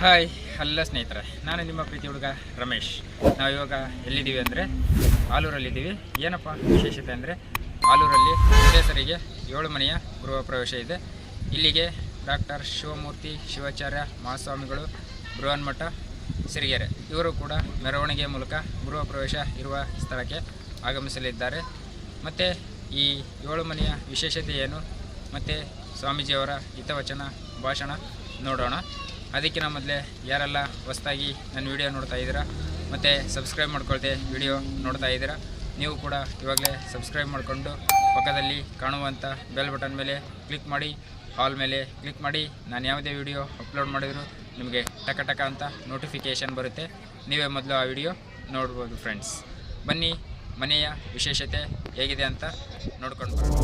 Hi ಹಲ್ಲ ಸ್ನೇಹಿತರೆ, ನಾನು ನಿಮ್ಮ ಪ್ರೀತಿ ಹುಡುಗ ರಮೇಶ್. ನಾವು ಇವಾಗ ಎಲ್ಲಿದ್ದೀವಿ ಅಂದರೆ ಆಲೂರಲ್ಲಿದ್ದೀವಿ. ಏನಪ್ಪ ವಿಶೇಷತೆ ಅಂದರೆ ಆಲೂರಲ್ಲಿ ಹೆಸರಿಗೆ ಏಳು ಮನೆಯ ಗೃಹ ಪ್ರವೇಶ ಇದೆ. ಇಲ್ಲಿಗೆ ಡಾಕ್ಟರ್ ಶಿವಮೂರ್ತಿ, ಶಿವಾಚಾರ್ಯ ಮಹಾಸ್ವಾಮಿಗಳು, ಬೃಹನ್ಮಠ, ಸಿರಿಗೆರೆ. ಇವರು ಕೂಡ ಮೆರವಣಿಗೆ ಮೂಲಕ ಗೃಹ ಪ್ರವೇಶ ಇರುವ ಸ್ಥಳಕ್ಕೆ ಆಗಮಿಸಲಿದ್ದಾರೆ. ಮತ್ತು ಈ ಏಳು ಮನೆಯ ವಿಶೇಷತೆ ಏನು? ಮತ್ತು ಸ್ವಾಮೀಜಿಯವರ ಹಿತವಚನ, ಭಾಷಣ ನೋಡೋಣ. ಅದಕ್ಕಿಂತ ಮೊದಲೇ ಯಾರೆಲ್ಲ ಹೊಸದಾಗಿ ನನ್ನ ವಿಡಿಯೋ ನೋಡ್ತಾ ಇದ್ದೀರಾ, ಮತ್ತು ಸಬ್ಸ್ಕ್ರೈಬ್ ಮಾಡ್ಕೊಳ್ತೆ ವಿಡಿಯೋ ನೋಡ್ತಾ ಇದ್ದೀರಾ, ನೀವು ಕೂಡ ಇವಾಗಲೇ ಸಬ್ಸ್ಕ್ರೈಬ್ ಮಾಡಿಕೊಂಡು ಪಕ್ಕದಲ್ಲಿ ಕಾಣುವಂಥ ಬೆಲ್ ಬಟನ್ ಮೇಲೆ ಕ್ಲಿಕ್ ಮಾಡಿ, ಹಾಲ್ ಮೇಲೆ ಕ್ಲಿಕ್ ಮಾಡಿ, ನಾನು ಯಾವುದೇ ವಿಡಿಯೋ ಅಪ್ಲೋಡ್ ಮಾಡಿದರೂ ನಿಮಗೆ ಟಕ ಟಕ ಅಂತ ನೋಟಿಫಿಕೇಷನ್ ಬರುತ್ತೆ. ನೀವೇ ಮೊದಲು ಆ ವಿಡಿಯೋ ನೋಡ್ಬೋದು ಫ್ರೆಂಡ್ಸ್. ಬನ್ನಿ, ಮನೆಯ ವಿಶೇಷತೆ ಹೇಗಿದೆ ಅಂತ ನೋಡ್ಕೊಂಡು ಬರೋಣ.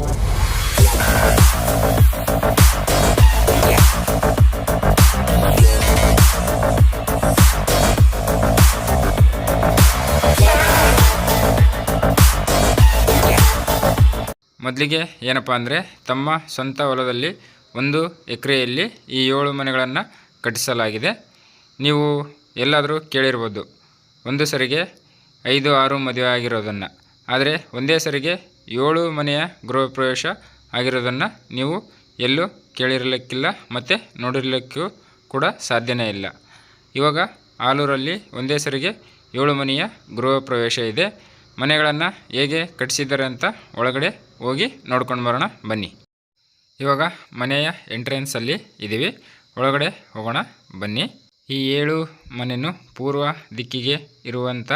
ಮೊದಲಿಗೆ ಏನಪ್ಪ ಅಂದರೆ ತಮ್ಮ ಸ್ವಂತ ಹೊಲದಲ್ಲಿ ಒಂದು ಎಕರೆಯಲ್ಲಿ ಈ ಏಳು ಮನೆಗಳನ್ನು ಕಟ್ಟಿಸಲಾಗಿದೆ. ನೀವು ಎಲ್ಲಾದರೂ ಕೇಳಿರ್ಬೋದು. ಒಂದು ಸರಿಗೆ ಐದು ಆರು ಮದುವೆ ಆಗಿರೋದನ್ನು. ಆದರೆ ಒಂದೇ ಸರಿಗೆ ಏಳು ಮನೆಯ ಗೃಹ ಪ್ರವೇಶ ಆಗಿರೋದನ್ನು ನೀವು ಎಲ್ಲೂ ಕೇಳಿರಲಿಕ್ಕಿಲ್ಲ ಮತ್ತು ನೋಡಿರಲಿಕ್ಕೂ ಕೂಡ ಸಾಧ್ಯನೇ ಇಲ್ಲ. ಇವಾಗ ಆಲೂರಲ್ಲಿ ಒಂದೇ ಸರಿಗೆ ಏಳು ಮನೆಯ ಗೃಹ ಪ್ರವೇಶ ಇದೆ. ಮನೆಗಳನ್ನು ಹೇಗೆ ಕಟ್ಟಿಸಿದ್ದಾರೆ ಅಂತ ಒಳಗಡೆ ಹೋಗಿ ನೋಡ್ಕೊಂಡು ಬರೋಣ, ಬನ್ನಿ. ಇವಾಗ ಮನೆಯ ಎಂಟ್ರೆನ್ಸಲ್ಲಿ ಇದ್ದೀವಿ ಒಳಗಡೆ ಹೋಗೋಣ, ಬನ್ನಿ. ಈ ಏಳು ಮನೆಯೂ ಪೂರ್ವ ದಿಕ್ಕಿಗೆ ಇರುವಂಥ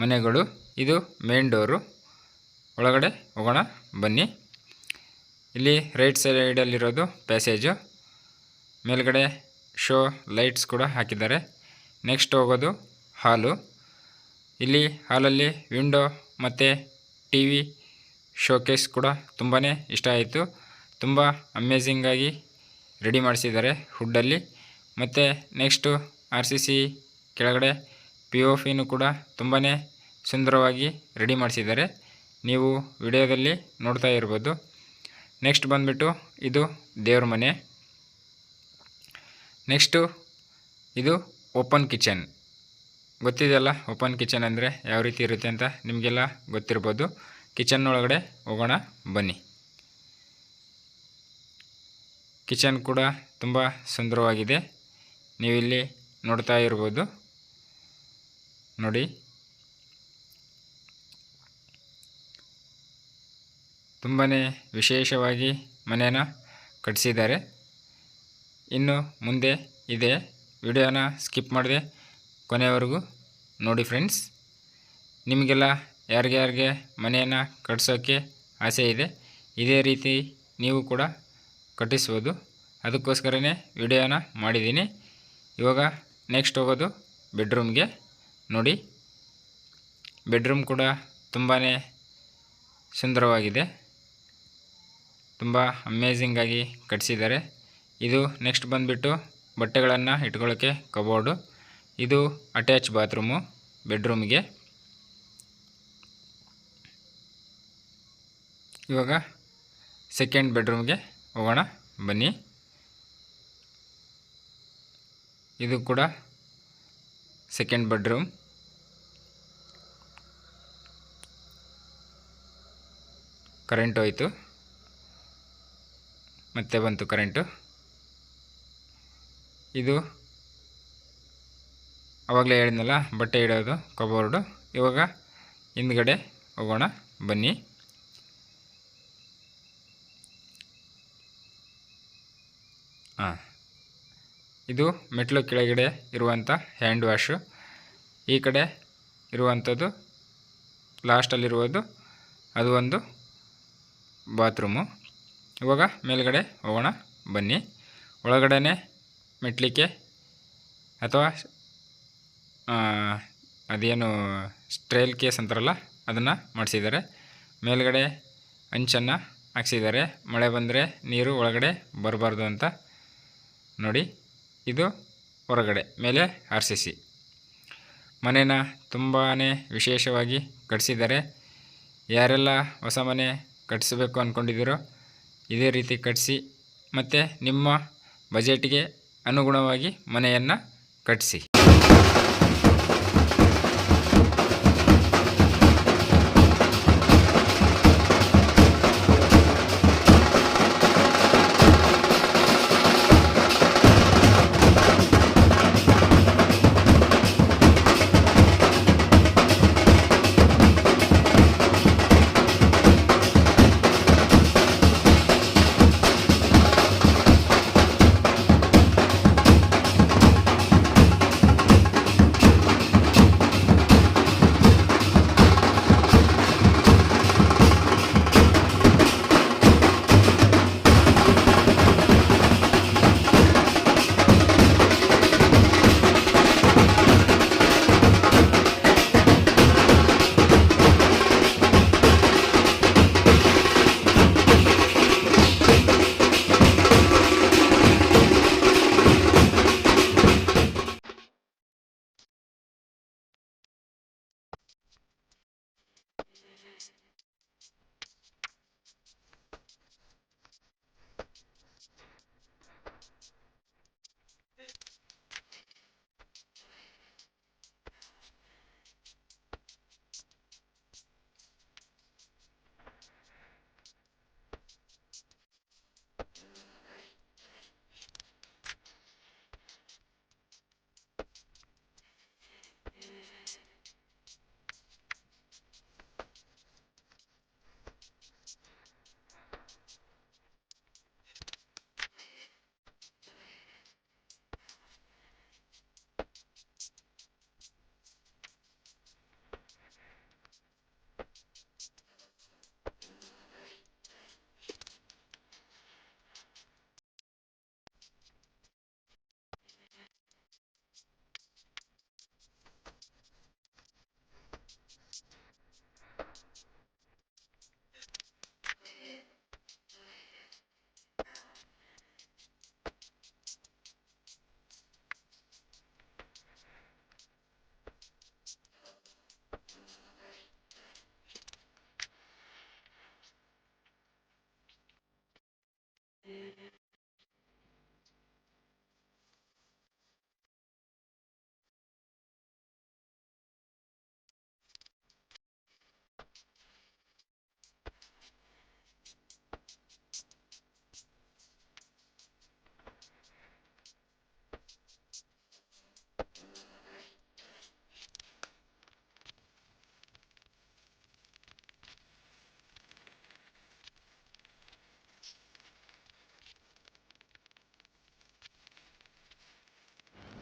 ಮನೆಗಳು. ಇದು ಮೇನ್ ಡೋರು ಒಳಗಡೆ ಹೋಗೋಣ, ಬನ್ನಿ. ಇಲ್ಲಿ ರೈಟ್ ಸೈಡಲ್ಲಿರೋದು ಪ್ಯಾಸೇಜು ಮೇಲ್ಗಡೆ ಶೋ ಲೈಟ್ಸ್ ಕೂಡ ಹಾಕಿದ್ದಾರೆ. ನೆಕ್ಸ್ಟ್ ಹೋಗೋದು ಹಾಲು ಇಲ್ಲಿ ಹಾಲಲ್ಲಿ ವಿಂಡೋ ಮತ್ತು ಟಿ ವಿ ಶೋಕೇಸ್ ಕೂಡ ತುಂಬಾ ಇಷ್ಟ ಆಯಿತು. ತುಂಬ ಅಮೇಝಿಂಗಾಗಿ ರೆಡಿ ಮಾಡಿಸಿದ್ದಾರೆ ಹುಡ್ಡಲ್ಲಿ. ಮತ್ತು ನೆಕ್ಸ್ಟು ಆರ್ ಸಿ ಸಿ ಕೆಳಗಡೆ ಪಿ ಒ ಫಿನೂ ಕೂಡ ತುಂಬಾ ಸುಂದರವಾಗಿ ರೆಡಿ ಮಾಡಿಸಿದ್ದಾರೆ. ನೀವು ವಿಡಿಯೋದಲ್ಲಿ ನೋಡ್ತಾ ಇರ್ಬೋದು. ನೆಕ್ಸ್ಟ್ ಬಂದುಬಿಟ್ಟು ಇದು ದೇವ್ರ ಮನೆ. ನೆಕ್ಸ್ಟು ಇದು ಓಪನ್ ಕಿಚನ್ ಗೊತ್ತಿದೆಯಲ್ಲ ಓಪನ್ ಕಿಚನ್ ಅಂದರೆ ಯಾವ ರೀತಿ ಇರುತ್ತೆ ಅಂತ ನಿಮಗೆಲ್ಲ ಗೊತ್ತಿರ್ಬೋದು. ಕಿಚನ್ ಒಳಗಡೆ ಹೋಗೋಣ, ಬನ್ನಿ. ಕಿಚನ್ ಕೂಡ ತುಂಬ ಸುಂದರವಾಗಿದೆ. ನೀವಿಲ್ಲಿ ನೋಡ್ತಾ ಇರ್ಬೋದು. ನೋಡಿ. ತುಂಬಾ ವಿಶೇಷವಾಗಿ ಮನೇನ ಕಟ್ಟಿಸಿದ್ದಾರೆ ಇನ್ನು ಮುಂದೆ ಇದೆ. ವಿಡಿಯೋನ ಸ್ಕಿಪ್ ಮಾಡಿದೆ ಕೊನೆಯವರೆಗೂ ನೋಡಿ ಫ್ರೆಂಡ್ಸ್ ನಿಮಗೆಲ್ಲ ಯಾರಿಗ್ಯಾರಿಗೆ ಮನೆಯನ್ನು ಕಟ್ಟಿಸೋಕ್ಕೆ ಆಸೆ ಇದೆ, ಇದೇ ರೀತಿ ನೀವು ಕೂಡ ಕಟ್ಟಿಸ್ಬೋದು. ಅದಕ್ಕೋಸ್ಕರನೇ ವಿಡಿಯೋನ ಮಾಡಿದ್ದೀನಿ. ಇವಾಗ ನೆಕ್ಸ್ಟ್ ಹೋಗೋದು ಬೆಡ್ರೂಮ್ಗೆ ನೋಡಿ. ಬೆಡ್ರೂಮ್ ಕೂಡ ತುಂಬಾ ಸುಂದರವಾಗಿದೆ. ತುಂಬ ಅಮೇಝಿಂಗಾಗಿ ಕಟ್ಟಿಸಿದ್ದಾರೆ ಇದು ನೆಕ್ಸ್ಟ್ ಬಂದುಬಿಟ್ಟು ಬಟ್ಟೆಗಳನ್ನು ಇಟ್ಕೊಳ್ಳೋಕ್ಕೆ ಕಬೋರ್ಡು ಇದು ಅಟ್ಯಾಚ್ ಬಾತ್ರೂಮು ಬೆಡ್ರೂಮ್ಗೆ ಇವಾಗ ಸೆಕೆಂಡ್ ಬೆಡ್ರೂಮ್ಗೆ ಹೋಗೋಣ, ಬನ್ನಿ. ಇದು ಕೂಡ ಸೆಕೆಂಡ್ ಬೆಡ್ರೂಮ್ ಕರೆಂಟ್ ಹೋಯಿತು. ಮತ್ತೆ ಬಂತು ಕರೆಂಟು ಇದು ಆವಾಗಲೇ ಹೇಳಿದ್ನಲ್ಲ, ಬಟ್ಟೆ ಇಡೋದು ಕಬೋರ್ಡು ಇವಾಗ ಹಿಂದ್ಗಡೆ ಹೋಗೋಣ, ಬನ್ನಿ. ಹಾಂ. ಇದು ಮೆಟ್ಲು ಕೆಳಗಡೆ ಇರುವಂಥ ಹ್ಯಾಂಡ್ ವಾಶು ಈ ಕಡೆ ಇರುವಂಥದ್ದು ಲಾಸ್ಟಲ್ಲಿರುವುದು ಅದು ಒಂದು ಬಾತ್ರೂಮು ಇವಾಗ ಮೇಲ್ಗಡೆ ಹೋಗೋಣ, ಬನ್ನಿ. ಒಳಗಡೆ ಮೆಟ್ಲಿಕ್ಕೆ ಅಥವಾ ಅದೇನು ಸ್ಟ್ರೈಲ್ ಕೇಸ್ ಅಂತಾರಲ್ಲ, ಅದನ್ನು ಮಾಡಿಸಿದ್ದಾರೆ. ಮೇಲ್ಗಡೆ ಅಂಚನ್ನು ಹಾಕ್ಸಿದ್ದಾರೆ. ಮಳೆ ಬಂದರೆ ನೀರು ಒಳಗಡೆ ಬರಬಾರ್ದು ಅಂತ ನೋಡಿ, ಇದು ಹೊರಗಡೆ ಮೇಲೆ ಆರ್ ಸಿ ಸಿ. ಮನೇನ ತುಂಬಾ ವಿಶೇಷವಾಗಿ ಕಟ್ಟಿಸಿದ್ದಾರೆ ಯಾರೆಲ್ಲ ಹೊಸ ಮನೆ ಕಟ್ಟಿಸ್ಬೇಕು ಅಂದ್ಕೊಂಡಿದ್ದೀರೋ ಇದೇ ರೀತಿ ಕಟ್ಟಿಸಿ ಮತ್ತು ನಿಮ್ಮ ಬಜೆಟ್ಗೆ ಅನುಗುಣವಾಗಿ ಮನೆಯನ್ನು ಕಟ್ಟಿಸಿ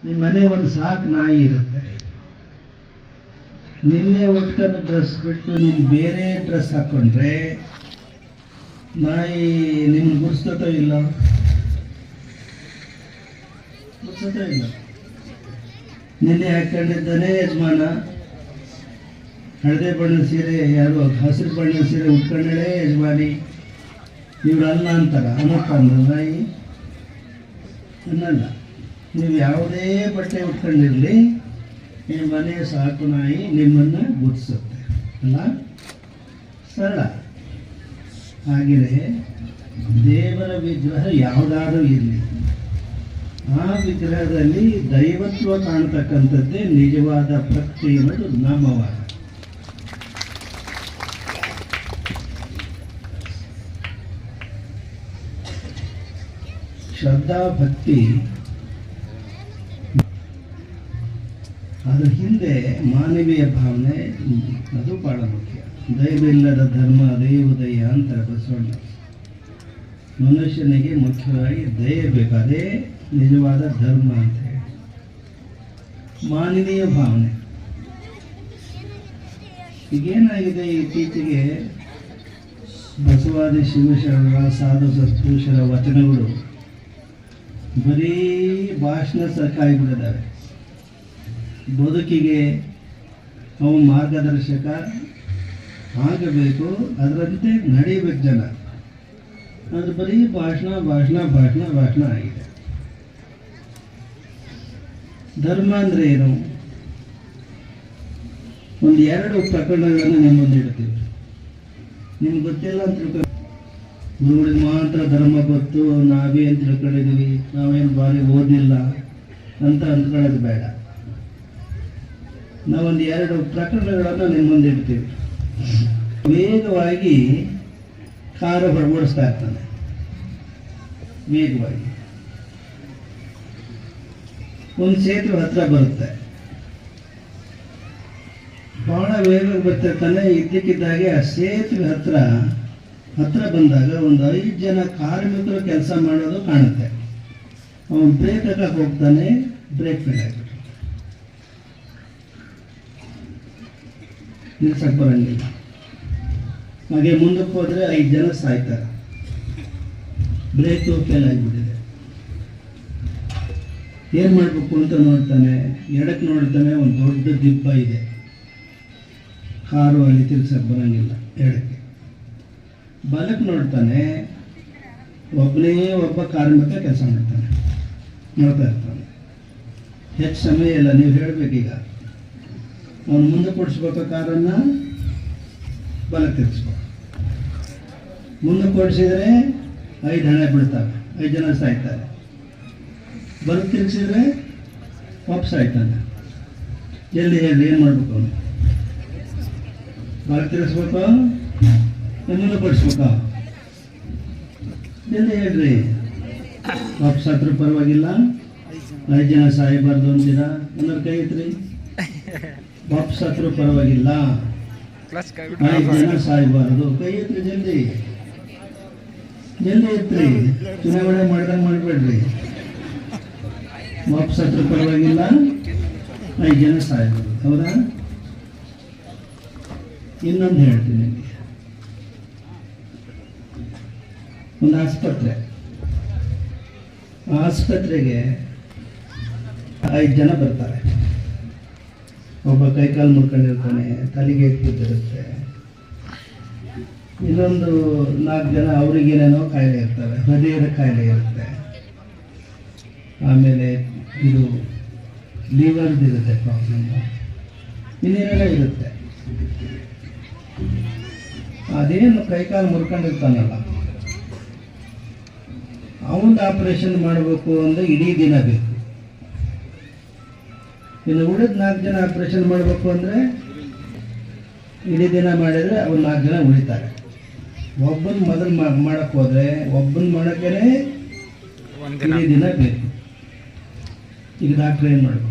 ನಿಮ್ಮ ಮನೆ ಒಂದು ಸಾಕು, ನಾಯಿ ಇರುತ್ತೆ. ನಿನ್ನೆ ಒಟ್ಟನ ಡ್ರೆಸ್ ಬಿಟ್ಟು ನೀನು ಬೇರೆ ಡ್ರೆಸ್ ಹಾಕ್ಕೊಂಡ್ರೆ ನಾಯಿ ನಿಮ್ಗೆ ಗುರ್ಸ್ತತೋ ಇಲ್ಲ? ಗುರ್ಸ್ತತೋ ಇಲ್ಲ? ನಿನ್ನೆ ಹಾಕೊಂಡಿದ್ದಾನೆ ಯಜಮಾನ. ಹಳದೆ ಬಣ್ಣದ ಸೀರೆ, ಯಾರು ಹಸಿರು ಬಣ್ಣದ ಸೀರೆ ಉಟ್ಕೊಂಡೇ ಯಜಮಾನಿ. ಇವರಲ್ಲ ಅಂತಾರ ಅನ್ನಪ್ಪ ಅಂದ್ರೆ ನಾಯಿ. ಅನ್ನಲ್ಲ ನೀವು ಯಾವುದೇ ಬಟ್ಟೆ ಉಟ್ಕೊಂಡಿರಲಿ, ನಿಮ್ಮ ಮನೆ ಸಾಕು ನಾಯಿ ನಿಮ್ಮನ್ನು ಗುರ್ತಿಸುತ್ತೆ ಅಲ್ಲ? ಸರಳ. ಹಾಗೆಯೇ ದೇವರ ವಿಗ್ರಹ ಯಾವುದಾದ್ರೂ ಇರಲಿ. ಆ ವಿಗ್ರಹದಲ್ಲಿ ದೈವತ್ವ ಕಾಣ್ತಕ್ಕಂಥದ್ದೇ ನಿಜವಾದ ಭಕ್ತಿ ಅನ್ನೋದು ನಾಮವಾದ ಶ್ರದ್ಧಾ ಭಕ್ತಿ ಅದ್ರ ಹಿಂದೆ ಮಾನವೀಯ ಭಾವನೆ, ಅದು ಬಹಳ ಮುಖ್ಯ. ದೈವಿಲ್ಲದ ಧರ್ಮ ದೈವದಯ ಅಂತ ಬಸವಣ್ಣ. ಮನುಷ್ಯನಿಗೆ ಮುಖ್ಯವಾಗಿ ದಯ ಬೇಕು, ಅದೇ ನಿಜವಾದ ಧರ್ಮ ಅಂತ ಹೇಳಿ. ಮಾನವೀಯ ಭಾವನೆ. ಈಗೇನಾಗಿದೆ ಇತ್ತೀಚೆಗೆ ಬಸವಾದಿ ಶಿವಶರಣರ ಸಾಧು ಸತ್ಪುರುಷರ ವಚನಗಳು ಬರೀ ಭಾಷಣ ಸಾಕಾಗಿಬಿಟ್ಟಿದ್ದಾವೆ ಬದುಕಿಗೆ ಅವು ಮಾರ್ಗದರ್ಶಕ ಆಗಬೇಕು ಅದರಂತೆ ನಡೀಬೇಕು ಜನ. ಅದು ಬರೀ ಭಾಷಣ ಭಾಷಣ ಭಾಷಣ ಭಾಷಣ ಆಗಿದೆ. ಧರ್ಮ ಅಂದರೆ ಏನು? ಒಂದು ಎರಡು ಪ್ರಕರಣಗಳನ್ನು ನಿಮ್ಮ ಮುಂದೆ ನಿಮ್ಗೆ ಗೊತ್ತಿಲ್ಲ ಅಂತ ತಿಳ್ಕೊ ಮಾತ್ರ ಧರ್ಮ ಗೊತ್ತು, ನಾವೇ ಅಂತ ತಿಳ್ಕೊಂಡಿದ್ದೀವಿ. ನಾವೇನು ಭಾರಿ ಓದಿಲ್ಲ ಅಂತ ಅಂದ್ಕೊಳ್ಳೋದು ಬೇಡ. ನಾವೊಂದು ಎರಡು ಪ್ರಕರಣಗಳನ್ನು ನಿಮ್ಮ ಮುಂದೆ ಇಡ್ತೀವಿ. ವೇಗವಾಗಿ ಕಾರು ಹೊರಗೂಡಿಸ್ತಾ ಇರ್ತಾನೆ ವೇಗವಾಗಿ. ಒಂದು ಸೇತುವೆ ಹತ್ರ ಬರುತ್ತೆ. ಬಹಳ ವೇಗವಾಗಿ ಬರ್ತಿರ್ತಾನೆ ಇದ್ದಕ್ಕಿದ್ದಾಗೆ ಆ ಸೇತುವೆ ಹತ್ರ ಹತ್ರ ಬಂದಾಗ ಒಂದು ಐದು ಜನ ಕಾರ್ಮಿಕರು ಕೆಲಸ ಮಾಡೋದು ಕಾಣುತ್ತೆ. ಅವನು ಬ್ರೇಕ್ ಹಾಕಕ್ಕೆ ಹೋಗ್ತಾನೆ, ಬ್ರೇಕ್ ಫೇಲ್ ನಿಲ್ಸಕ್ಕೆ ಬರಂಗಿಲ್ಲ ಹಾಗೆ ಮುಂದಕ್ಕೆ ಹೋದರೆ ಐದು ಜನ ಸಾಯ್ತಾರೆ. ಬ್ರೇಕು ಫೇಲ್ ಆಗಿಬಿಟ್ಟಿದೆ. ಏನು ಮಾಡಬೇಕು ಅಂತ ನೋಡ್ತಾನೆ, ಎಡಕ್ಕೆ ನೋಡ್ತಾನೆ ಒಂದು ದೊಡ್ಡ ದಿಬ್ಬ ಇದೆ. ಕಾರು ಅಲ್ಲಿ ತಿರ್ಸಕ್ಕೆ ಬರಂಗಿಲ್ಲ ಎಡಕ್ಕೆ. ಬಲಕ್ಕೆ ನೋಡ್ತಾನೆ ಒಬ್ಬನೇ ಒಬ್ಬ ಕಾರ್ಮಿಕ ಕೆಲಸ ಮಾಡ್ತಾನೆ. ನೋಡ್ತಾ ಇರ್ತಾನೆ. ಹೆಚ್ಚು ಸಮಯ ಇಲ್ಲ, ನೀವು ಹೇಳಬೇಕೀಗ. ಅವನು ಮುಂದೆ ಕೊಡಿಸ್ಬೇಕು ಕಾರನ್ನು ಬಲಕ್ಕೆ ತಿರ್ಸ್ಬೇಕು ಮುಂದೆ ಕೊಡಿಸಿದ್ರೆ ಐದು ಹಣ ಬಿಡ್ತಾವೆ ಐದು ಜನ ಸಾಯ್ತಾರೆ. ಬಲಕ್ಕೆ ತಿರ್ಗಿಸಿದ್ರೆ ವಾಪಸ್ ಆಯ್ತಾನೆ ಎಲ್ಲಿ ಹೇಳಿ, ಏನು ಮಾಡ್ಬೇಕು ಅವನು? ಬಲಕ್ಕೆ ತಿರ್ಗಿಸ್ಬೇಕು? ಮುಂದೆ ಕೊಡಿಸ್ಬೇಕಾ? ಎಲ್ಲಿ ಹೇಳ್ರಿ? ವಾಪಸ್ ಹತ್ರ ಪರವಾಗಿಲ್ಲ. ಐದು ಜನ ಸಾಯಬಾರ್ದು ಅಂತೀರಾ? ಎಲ್ಲರ ಕೈ ಐತ್ರಿ ವಾಪಸ್ ಹತ್ರ ಪರವಾಗಿಲ್ಲ. ಜನ ಸಾಯಬಾರದು. ಕೈ ಎತ್ರಿ ಜಲ್ದಿ. ಜಲ್ದಿ ಎತ್ರಿ. ಚುನಾವಣೆ ಮಾಡ್ದಂಗೆ ಮಾಡಬೇಡ್ರಿ. ವಾಪಸ್ ಹತ್ರ ಪರವಾಗಿಲ್ಲ. ಐದು ಜನ ಸಾಯಬಾರದು ಹೌದಾ? ಇನ್ನೊಂದು ಹೇಳ್ತೀನಿ. ಒಂದು ಆಸ್ಪತ್ರೆ. ಆಸ್ಪತ್ರೆಗೆ ಐದು ಜನ ಬರ್ತಾರೆ. ಒಬ್ಬ ಕೈಕಾಲು ಮುರ್ಕೊಂಡಿರ್ತಾನೆ, ತಲೆಗೆ ಕೂತಿರುತ್ತೆ ಇನ್ನೊಂದು ನಾಲ್ಕು ಜನ ಅವ್ರಿಗೇನೇನೋ ಕಾಯಿಲೆ ಇರ್ತವೆ, ಹೃದಯದ ಕಾಯಿಲೆ ಇರುತ್ತೆ. ಆಮೇಲೆ ಇದು ಲಿವರ್ದು ಇರುತ್ತೆ ಪ್ರಾಬ್ಲಮ್ ಇನ್ನೇನೆಲ್ಲ ಇರುತ್ತೆ? ಅದೇನು ಕೈಕಾಲು ಮುರ್ಕೊಂಡಿರ್ತಾನಲ್ಲ. ಅವನ ಆಪರೇಷನ್ ಮಾಡಬೇಕು ಅಂದರೆ ಇಡೀ ದಿನ ಬೇಕು. ಇನ್ನು ಉಳಿದ ನಾಲ್ಕು ಜನ ಆಪರೇಷನ್ ಮಾಡಬೇಕು ಅಂದರೆ ಇಡೀ ದಿನ ಮಾಡಿದರೆ ಅವ್ರು ನಾಲ್ಕು ಜನ ಉಳಿತಾರೆ. ಒಬ್ಬನ ಮೊದಲು ಮಾಡಕ್ಕೆ ಹೋದರೆ ಒಬ್ಬನ ಮಾಡೋಕ್ಕೇ ಇಡೀ ದಿನ ಬೇಕು. ಈಗ ಡಾಕ್ಟ್ರ್ ಏನು ಮಾಡಬೇಕು?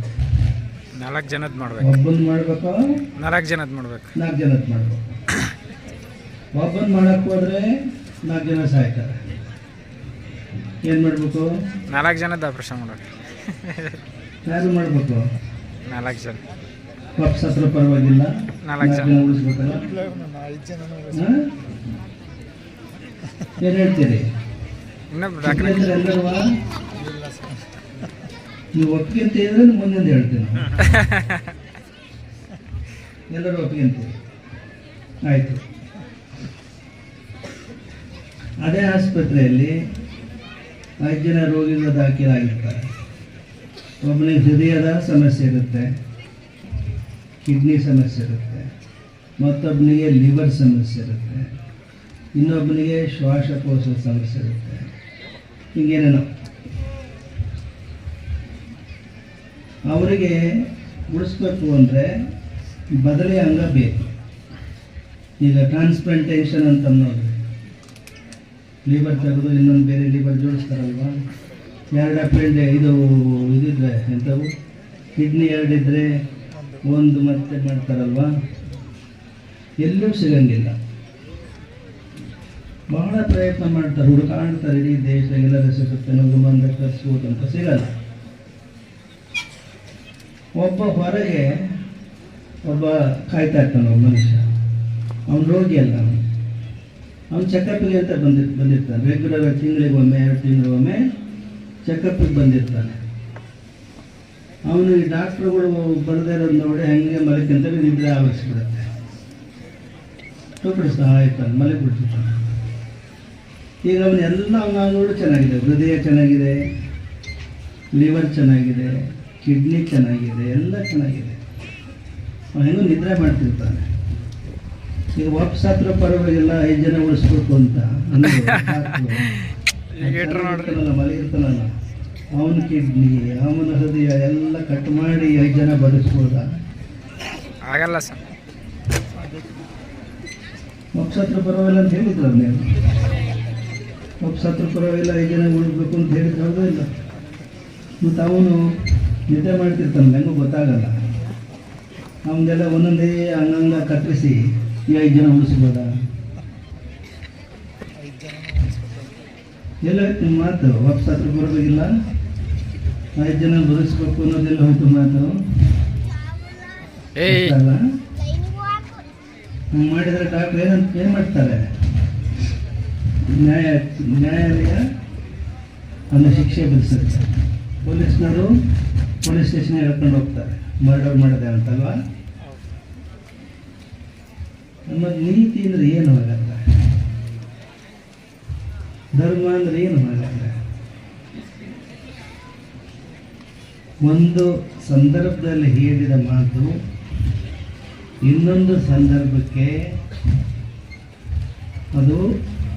ನಾಲ್ಕು ಜನದ ಮಾಡ್ಬೇಕು. ಒಬ್ಬನ ಮಾಡಬೇಕು? ನಾಲ್ಕು ಜನದ ಮಾಡ್ಬೇಕು. ನಾಲ್ಕು ಜನದ ಮಾಡಬೇಕು. ಒಬ್ಬನ ಮಾಡಕ್ಕೆ ಹೋದರೆ ನಾಲ್ಕು ಜನ ಸಾಯ್ತಾರೆ. ಏನು ಮಾಡಬೇಕು? ನಾಲ್ಕು ಜನದ ಆಪರೇಷನ್ ಮಾಡಬೇಕು. ಯಾರು ಮಾಡಬೇಕು? ನಾಲ್ಕು ಜನ. ಪಕ್ಷ ಪರವಾಗಿಲ್ಲ. ನಾಲ್ಕು ಜನ. ಉಳಿಸ್ಬೇಕಲ್ಲ? ಏನು ಹೇಳ್ತೀರಿ? ನೀವು ಒಪ್ಪಿಗೆ ಅಂತ ಹೇಳಿದ್ರೆ ಮುಂದೊಂದು ಹೇಳ್ತೀನಿ. ಎಲ್ಲರೂ ಒಪ್ಪಿಗೆ ಅಂತೀರಿ ಆಯ್ತು. ಅದೇ ಆಸ್ಪತ್ರೆಯಲ್ಲಿ ಐದು ಜನ ರೋಗಿಗಳು ದಾಖಲಾಗಿರ್ತಾರೆ. ಒಬ್ಬನಿಗೆ ಹೃದಯದ ಸಮಸ್ಯೆ ಇರುತ್ತೆ ಕಿಡ್ನಿ ಸಮಸ್ಯೆ ಇರುತ್ತೆ, ಮತ್ತೊಬ್ಬನಿಗೆ ಲಿವರ್ ಸಮಸ್ಯೆ ಇರುತ್ತೆ, ಇನ್ನೊಬ್ಬನಿಗೆ ಶ್ವಾಸಕೋಶದ ಸಮಸ್ಯೆ ಇರುತ್ತೆ. ಹೀಗೇನೇನೋ. ಅವರಿಗೆ ಉಳಿಸ್ಬೇಕು ಅಂದರೆ ಬದಲಿ ಅಂಗ ಬೇಕು. ಈಗ ಟ್ರಾನ್ಸ್ಪ್ಲಾಂಟೇಷನ್ ಅಂತ ಅನ್ನೋದು ಲಿವರ್ ತೆಗೆದು ಇನ್ನೊಂದು ಬೇರೆ ಲಿವರ್ ಜೋಡಿಸ್ತಾರಲ್ವಾ? ಎರಡು ಅಪೆಂಡ್ ಇದು ಇದಿದ್ರೆ ಎಂಥವು ಕಿಡ್ನಿ ಎರಡಿದ್ರೆ ಒಂದು ಮತ್ತೆ ಮಾಡ್ತಾರಲ್ವ? ಎಲ್ಲೂ ಸಿಗಂಗಿಲ್ಲ. ಬಹಳ ಪ್ರಯತ್ನ ಮಾಡ್ತಾರೆ, ಹುಡುಕಾಡ್ತಾರೆ, ಇಡೀ ದೇಶದಾಗೆಲ್ಲರೂ ಸಿಗುತ್ತೆ ನಮ್ಗೆ ಬಂದ ಕರ್ಸ್ಬೋದು ಅಂತ ಸಿಗಲ್ಲ. ಒಬ್ಬ ಹೊರಗೆ ಒಬ್ಬ ಕಾಯ್ತಾ ಇರ್ತಾನೆ, ಒಬ್ಬ ಮನುಷ್ಯ. ಅವನು ರೋಗಿ ಅಲ್ಲ ಅವನು. ಅವನು ಚೆಕಪ್ಗೆ ಅಂತ ಬಂದಿರ್ ಬಂದಿರ್ತಾನೆ. ರೆಗ್ಯುಲರ್ ತಿಂಗಳಿಗೊಮ್ಮೆ, ಎರಡು ತಿಂಗಳಿಗೊಮ್ಮೆ ಚೆಕಪ್ಗೆ ಬಂದಿರ್ತಾನೆ. ಅವನು ಈ ಡಾಕ್ಟ್ರುಗಳು ಬರದೇ ಇರೋದು ನೋಡಿ ಹಂಗೆ ಮಲಕಂತ ನಿದ್ರೆ ಆವರಿಸ್ಬಿಡುತ್ತೆ. ಸಹ ಆಯ್ತಾನೆ ಮಲಗಿ ಬಿಡ್ತಿರ್ತಾನೆ. ಈಗ ಅವನ ಎಲ್ಲ ಅಂಗಾಂಗಗಳು ಚೆನ್ನಾಗಿದೆ. ಹೃದಯ ಚೆನ್ನಾಗಿದೆ ಲಿವರ್ ಚೆನ್ನಾಗಿದೆ ಕಿಡ್ನಿ ಚೆನ್ನಾಗಿದೆ ಎಲ್ಲ ಚೆನ್ನಾಗಿದೆ. ಅವನು ಹೆಂಗೂ ನಿದ್ರೆ ಮಾಡ್ತಿರ್ತಾನೆ. ಈಗ ವಾಪಸ್ ಹತ್ರ ಪರವಾಗಿಲ್ಲ ಐದು ಜನ ಉಳಿಸ್ಬೇಕು ಅಂತ ಅವನ. ಕಿಡ್ನಿ ಅವನ ಹೃದಯ ಎಲ್ಲ ಕಟ್ ಮಾಡಿ ಐದು ಜನ ಬಡಿಸ್ಬೋದ ಆಗಲ್ಲ ಸರ್. ಮಕ್ಸತ್ರ ಪರವಾಗಿಲ್ಲ ಅಂತ ಹೇಳಿದ್ರು ನೀವು? ಮಕ್ಸತ್ರ ಪರವಾಗಿಲ್ಲ ಐದು ಜನ ಉಳಿಸ್ಬೇಕು ಅಂತ ಹೇಳಿದ್ರೆ ಹೌದಾ ಇಲ್ಲ. ಮತ್ತು ಅವನು ನಿದ್ದೆ ಮಾಡ್ತಿರ್ತಾನೆ ನನಗೂ ಗೊತ್ತಾಗಲ್ಲ. ಅವನ್ನೆಲ್ಲ ಒಂದೊಂದೇ ಅಂಗಂಗ ಕತ್ತರಿಸಿ ಈ ಐದು ಜನ ಉಳಿಸ್ಬೋದಾ? ಎಲ್ಲ ನಿಮ್ಮ ಮಾತು ವಾಪಸ್ ಹತ್ರ ಬರೋದಿಲ್ಲ ಐದು ಜನ ಬದುಕಿಸ್ಬೇಕು ಅನ್ನೋದೆಲ್ಲ ಹೋಯ್ತು ಮಾತು. ಮಾಡಿದ್ರೆ ಅಲ್ಲ? ಹಂಗೆ ಮಾಡಿದರೆ ಡಾಕ್ಟ್ರ್ ಏನಂತ ಏನು ಮಾಡ್ತಾರೆ? ನ್ಯಾಯ ನ್ಯಾಯಾಲಯ ಅನ್ನ ಶಿಕ್ಷೆ ವಿಧಿಸುತ್ತೆ ಪೊಲೀಸ್ನವರು ಪೊಲೀಸ್ ಸ್ಟೇಷನ್ಗೆ ಹೇಳ್ಕೊಂಡು ಹೋಗ್ತಾರೆ. ಮರ್ಡರ್ ಮಾಡಿದೆ ಅಂತಲ್ವಾ? ನಮ್ಮ ನೀತಿ ಅಂದ್ರೆ ಏನು ಹಾಗಾದ್ರೆ? ಧರ್ಮ ಅಂದ್ರೆ ಏನು ಮಾಡಿದ್ರೆ ಒಂದು ಸಂದರ್ಭದಲ್ಲಿ ಹೇಳಿದ ಮಾತು ಇನ್ನೊಂದು ಸಂದರ್ಭಕ್ಕೆ ಅದು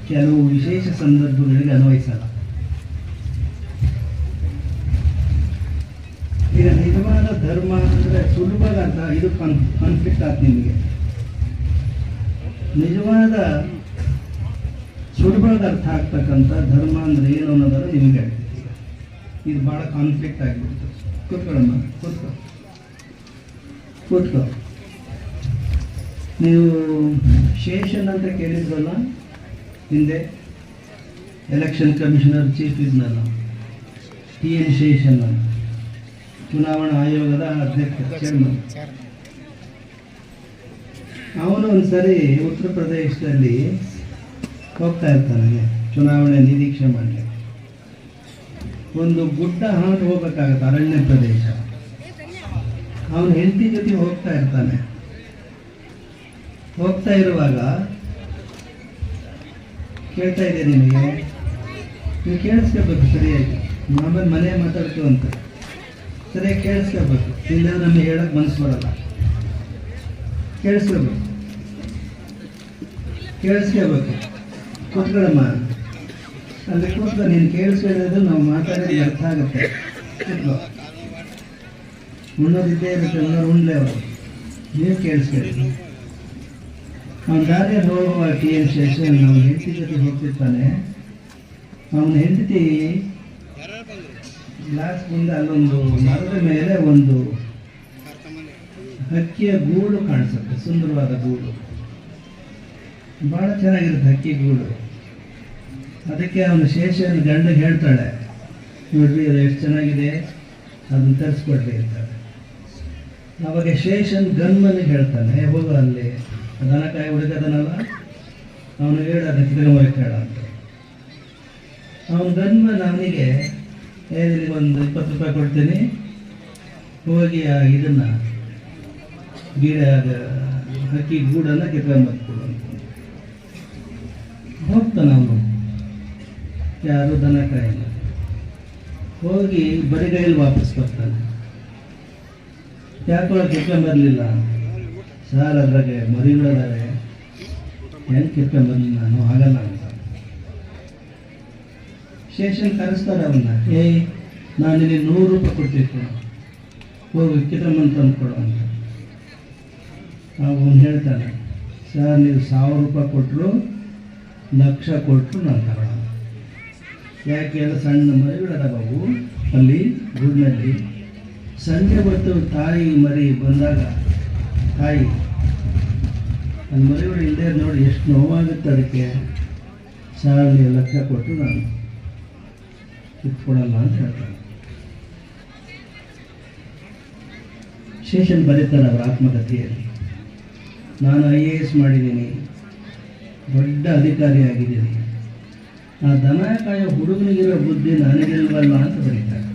ಕೆಲವು ವಿಶೇಷ ಸಂದರ್ಭಗಳಿಗೆ ಅನ್ವಯಿಸಲ್ಲ. ಈಗ ನಿಜವಾದ ಧರ್ಮ ಅಂದರೆ ಸುಲಭದ ಅರ್ಥ ಇದು ಕಾನ್ ಕಾನ್ಫ್ಲಿಕ್ಟ್ ಆಯ್ತು ನಿಮಗೆ. ನಿಜವಾದ ಸುಲಭದ ಅರ್ಥ ಆಗ್ತಕ್ಕಂಥ ಧರ್ಮ ಅಂದ್ರೆ ಏನು ಅನ್ನೋದನ್ನು ನಿಮಗೆ. ಇದು ಭಾಳ ಕಾನ್ಫ್ಲಿಕ್ಟ್ ಆಗಿಬಿಡ್ತು ಕೂತ್ಕೊಳ್ಳಮ್ಮ, ಕೂತ್ಕೊ. ಕೂತ್ಕೊ. ನೀವು ಶೇಷನ್ ಅಂತ ಕೇಳಿದ್ರಲ್ಲ, ಹಿಂದೆ ಎಲೆಕ್ಷನ್ ಕಮಿಷನರ್ ಚೀಫ್ ಇದ್ನಲ್ಲ ಟಿ ಎನ್ ಶೇಷನ್ ಚುನಾವಣಾ ಆಯೋಗದ ಅಧ್ಯಕ್ಷ ಚೇರ್ಮನ್ ಅವನು ಒಂದ್ಸರಿ ಉತ್ತರ ಪ್ರದೇಶದಲ್ಲಿ ಹೋಗ್ತಾ ಇರ್ತಾರೆ ಚುನಾವಣೆ ನಿರೀಕ್ಷೆ ಮಾಡಲಿಕ್ಕೆ. ಒಂದು ಗುಡ್ಡ ಹಾದು ಹೋಗ್ಬೇಕಾಗತ್ತೆ, ಅರಣ್ಯ ಪ್ರದೇಶ. ಅವನು ಹೆಂಡತಿ ಜೊತೆ ಹೋಗ್ತಾ ಇರ್ತಾನೆ. ಹೋಗ್ತಾ ಇರುವಾಗ ಕೇಳ್ತಾ ಇದೆ ನಿಮಗೆ? ನೀವು ಕೇಳಿಸ್ಕೋಬೇಕು ಸರಿಯಾಗಿ. ಆಮೇಲೆ ಮನೆ ಮಾತಾಡ್ತು ಅಂತ. ಸರಿಯಾಗಿ ಕೇಳಿಸ್ಕೋಬೇಕು ಇಲ್ಲ ನಮಗೆ ಹೇಳಕ್ ಮನಸ್ಸು ಬರಲ್ಲ. ಕೇಳಿಸ್ಕೋಬೇಕು ಕೇಳಿಸ್ಕೋಬೇಕು ಕೂತ್ಕೊಳ್ಳಮ್ಮ ಅಲ್ಲಿ ಕೂತ್ಕೊ ನೀನು ಕೇಳಿಸ್ಕೊಳ್ಳೋದು ನಾವು ಮಾತಾಡೋದು ಅರ್ಥ ಆಗುತ್ತೆ. ಕೂತ್ಕೋ ಉಣ್ಣೋದಿದ್ದೇ ಇರುತ್ತೆ ಎಲ್ಲರೂ ಉಣ್ಲೆ ಅವರು. ನೀವು ಕೇಳಿಸ್ಕೊಳ್ಳಿ. ಅವನ ದಾರಿಯಲ್ಲಿ ಹೋಗುವ ಟಿ ಎನ್ ಶೇಷನ್ ಅವನ ಹೆಂಡತಿ ಜೊತೆ ಹೋಗ್ತಿರ್ತಾನೆ. ಅವನ ಹೆಂಡತಿ ಗ್ಲಾಸ್ ಮುಂದೆ ಅಲ್ಲೊಂದು ಮರದ ಮೇಲೆ ಒಂದು ಹಕ್ಕಿಯ ಗೂಡು ಕಾಣಿಸುತ್ತೆ ಸುಂದರವಾದ ಗೂಡು. ಭಾಳ ಚೆನ್ನಾಗಿರುತ್ತೆ ಹಕ್ಕಿ ಗೂಡು. ಅದಕ್ಕೆ ಅವನು ಶೇಷನ್ ಗಂಡಗೆ ಹೇಳ್ತಾಳೆ, ನೋಡ್ರಿ, ಅದು ಎಷ್ಟು ಚೆನ್ನಾಗಿದೆ, ಅದನ್ನು ತರಿಸ್ಕೊಡ್ರಿ ಅಂತಾಳೆ. ಅವಾಗ ಶೇಷನ್ ಗನ್ಮನಿಗೆ ಹೇಳ್ತಾನೆ ಹೇ ಹೋಗು ಅಲ್ಲಿ, ದನ ಕಾಯಿ ಹುಡುಗದನಲ್ಲ, ಅವನು ಹೇಳ, ಅದಕ್ಕೆ ಹೇಳ ಅಂತ. ಅವನ ನನಗೆ ಏ ಒಂದು ಇಪ್ಪತ್ತು ರೂಪಾಯಿ ಕೊಡ್ತೀನಿ, ಹೋಗಿ ಇದನ್ನು, ಗಿಡ ಹಕ್ಕಿ ಗೂಡನ್ನು ಕಿತ್ಕೊಂಡ್ಬಂದ್ಕೊಡು ಅಂತ ನಾವು ಯಾರು ದನ ಕಾಯಿಲ್ಲ ಹೋಗಿ ಬರಿಗೈಲಿ ವಾಪಸ್ ಬರ್ತಾನೆ. ಯಾಕೋ ಕಿತ್ಕೊಂಡ್ಬರ್ಲಿಲ್ಲ ಸರ್ ಅದ್ರಾಗೆ ಮರಿಗಳದಾವೆ ಹೆಂಗೆ ಕಿತ್ಕೊಂಡ್ಬರ್ಲಿಲ್ಲ ನಾನು ಆಗಲ್ಲ ಅಂತ. ಶೇಷನ್ ಕರೆಸ್ತಾರೆ ಅವನ್ನ ಏಯ್, ನಾನು ನಿನಗೆ ನೂರು ರೂಪಾಯಿ ಕೊಡ್ತಿತ್ತು ಹೋಗಿ ಕಿತಮ್ಮನ ತಂದು ಕೊಡು ಅಂತ. ಅವನು ಹೇಳ್ತಾನೆ, ಸರ್, ನೀವು ಸಾವಿರ ರೂಪಾಯಿ ಕೊಟ್ಟರು ಲಕ್ಷ ಕೊಟ್ಟು ನಾನು ತಗೊಳ್ಳಲ್ಲ ಯಾಕೆ ಹೇಳ ಸಣ್ಣ ಮರಿಗಳದಾವು ಅಲ್ಲಿ ಗೂಡಿನಲ್ಲಿ. ಸಂಜೆ ಹೊತ್ತು ತಾಯಿ ಮರಿ ಬಂದಾಗ, ತಾಯಿ, ನನ್ನ ಮರಿಗಳು ಇಲ್ಲದೆ ನೋಡಿ ಎಷ್ಟು ನೋವಾಗುತ್ತೆ ಅದಕ್ಕೆ. ಸಾವಿರ ಲಕ್ಷ ಕೊಟ್ಟು ನಾನು ಕಿತ್ಕೊಡಲ್ಲ ಅಂತ ಹೇಳ್ತಾನೆ ಶೇಷನ್ ಬರೀತಾರೆ ಅವರ ಆತ್ಮಕಥೆಯಲ್ಲಿ. ನಾನು ಐ ಎ ಎಸ್ ಮಾಡಿದ್ದೀನಿ. ದೊಡ್ಡ ಅಧಿಕಾರಿ ಆಗಿದ್ದೀನಿ ಆ ದನ ಕಾಯೋ ಹುಡುಗನಿಗಿರೋ ಬುದ್ಧಿ ನನಗಿಲ್ವಲ್ಲ ಅಂತ ಬರೀತಾರೆ.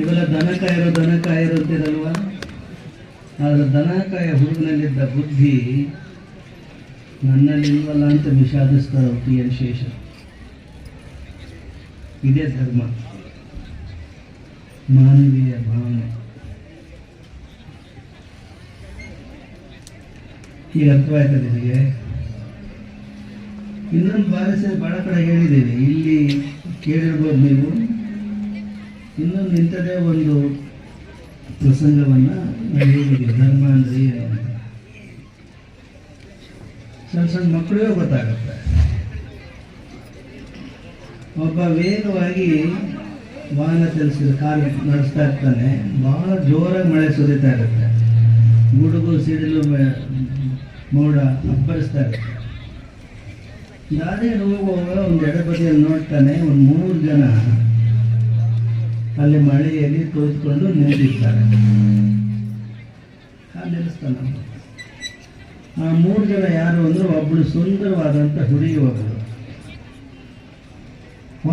ಇವೆಲ್ಲ ದನಕಾಯಿರೋ ದನಕಾಯಿರೋ ದನ ಕಾಯಿರೋ ಅಂತೀರಲ್ವ? ಆದರೆ ದನ ಕಾಯ ಹುಡುಗನಲ್ಲಿದ್ದ ಬುದ್ಧಿ ನನ್ನಲ್ಲಿಲ್ವಲ್ಲ ಅಂತ ವಿಷಾದಿಸ್ತಾರೆ ಪಿ ಎನ್ ಶೇಷ. ಇದೇ ಧರ್ಮ. ಮಾನವೀಯ ಭಾವನೆ. ಈಗ ಅರ್ಥವಾಯ್ತು ನಿಮಗೆ ಇನ್ನೊಂದು ಸರಿ ಭಾಳ ಕಡೆ ಹೇಳಿದ್ದೇನೆ. ಇಲ್ಲಿ ಕೇಳಿರ್ಬೋದು ನೀವು. ಇನ್ನೊಂದು ಇಂಥದ್ದೇ ಒಂದು ಪ್ರಸಂಗವನ್ನು ಹೇಳಿದ್ದೀವಿ ಧರ್ಮ ಅಂದರೆ ಏನು. ಸಣ್ಣ ಸಣ್ಣ ಮಕ್ಕಳಿಗೂ ಗೊತ್ತಾಗುತ್ತೆ. ಒಬ್ಬ ವೇಗವಾಗಿ ವಾಹನ ಚಲಿಸಿದ ಕಾರು ನಡೆಸ್ತಾ ಇರ್ತಾನೆ. ಬಹಳ ಜೋರಾಗಿ ಮಳೆ ಸುರಿತಾ ಇರುತ್ತೆ. ಗುಡುಗು ಸಿಡಿಲು ಮೋಡ ಅಪ್ಪರಿಸ್ತಾರೆ ದಾರಿ ಹೋಗುವಾಗ ಒಂದು ಎಡಬದಿಯಲ್ಲಿ ನೋಡ್ತಾನೆ, ಒಂದು ಮೂರು ಜನ ಅಲ್ಲಿ ಮಳೆಯಲ್ಲಿ ತೋರಿಸ್ಕೊಂಡು ನಿಂತಿರ್ತಾರೆ. ನಿಲ್ಲಿಸ್ತಾನ ಆ ಮೂರು ಜನ ಯಾರು ಅಂದ್ರೆ ಒಬ್ಬಳು ಸುಂದರವಾದಂಥ ಹುಡುಗಿ ಒಬ್ಬಳು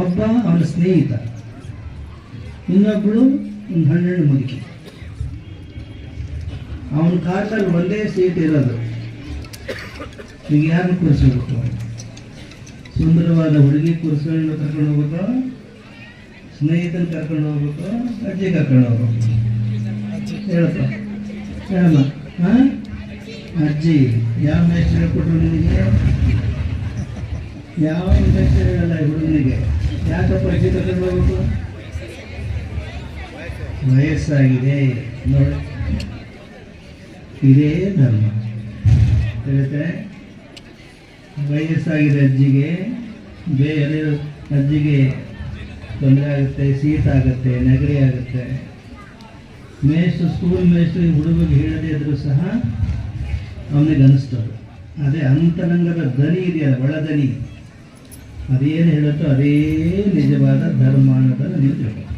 ಒಬ್ಬ ಅವನ ಸ್ನೇಹಿತ. ಇನ್ನೊಬ್ಬಳು ಒಂದು ಹನ್ನೆರಡು ಮುದುಕಿ. ಅವನ ಕಾರ್ನಲ್ಲಿ ಒಂದೇ ಸೀಟ್ ಇರೋದು. ಈಗ ಯಾರನ್ನು ಕೂರಿಸ್ಬೇಕು? ಸುಂದರವಾದ ಹುಡುಗಿ ಕೂರಿಸ್ಕೊಂಡು ಕರ್ಕೊಂಡು ಹೋಗ್ಬೇಕು? ಸ್ನೇಹಿತನ ಕರ್ಕೊಂಡು ಹೋಗ್ಬೇಕು? ಅಜ್ಜಿ ಕರ್ಕೊಂಡು ಹೋಗ್ಬೇಕು? ಹೇಳಪ್ಪ. ಹೇಳಮ್ಮ. ಹಾಂ? ಅಜ್ಜಿ, ಯಾವ ಮೇಸ್ಟ್ರು ಹೇಳ್ಕೊಟ್ರು ನಿನಗೆ? ಯಾವ ಮೇಸ್ಟ್ರು ಹೇಳಲ್ಲ ಹುಡುಗನಿಗೆ? ಯಾಕಪ್ಪ ಅಜ್ಜಿ ಕರ್ಕೊಂಡು ಹೋಗ್ಬೇಕು? ವಯಸ್ಸಾಗಿದೆ. ನೋಡಿ. ಇದೇ ಧರ್ಮ. ತಿಳಿತೆ ವಯಸ್ಸಾಗಿದೆ ಅಜ್ಜಿಗೆ ಬೇರೆ ಅಜ್ಜಿಗೆ ತೊಂದರೆ ಆಗುತ್ತೆ, ಶೀತ ಆಗುತ್ತೆ, ನೆಗಡಿ ಆಗುತ್ತೆ. ಮೇಷ್ಟ್ರು ಸ್ಕೂಲ್ ಮೇಷ್ಟ್ರು ಈ ಹುಡುಗರಿಗೆ ಹೇಳದೇ ಇದ್ರೂ ಸಹ ಅವನಿಗೆ ಅನಿಸ್ತದೆ. ಅದೇ ಅಂತರಂಗದ ದನಿ ಇದೆಯಲ್ಲ ಒಳದನಿ ಅದೇನು ಹೇಳುತ್ತೋ ಅದೇ ನಿಜವಾದ ಧರ್ಮ ಅನ್ನೋದನ್ನು ನೀವು ತಿಳ್ಕೊಂಡು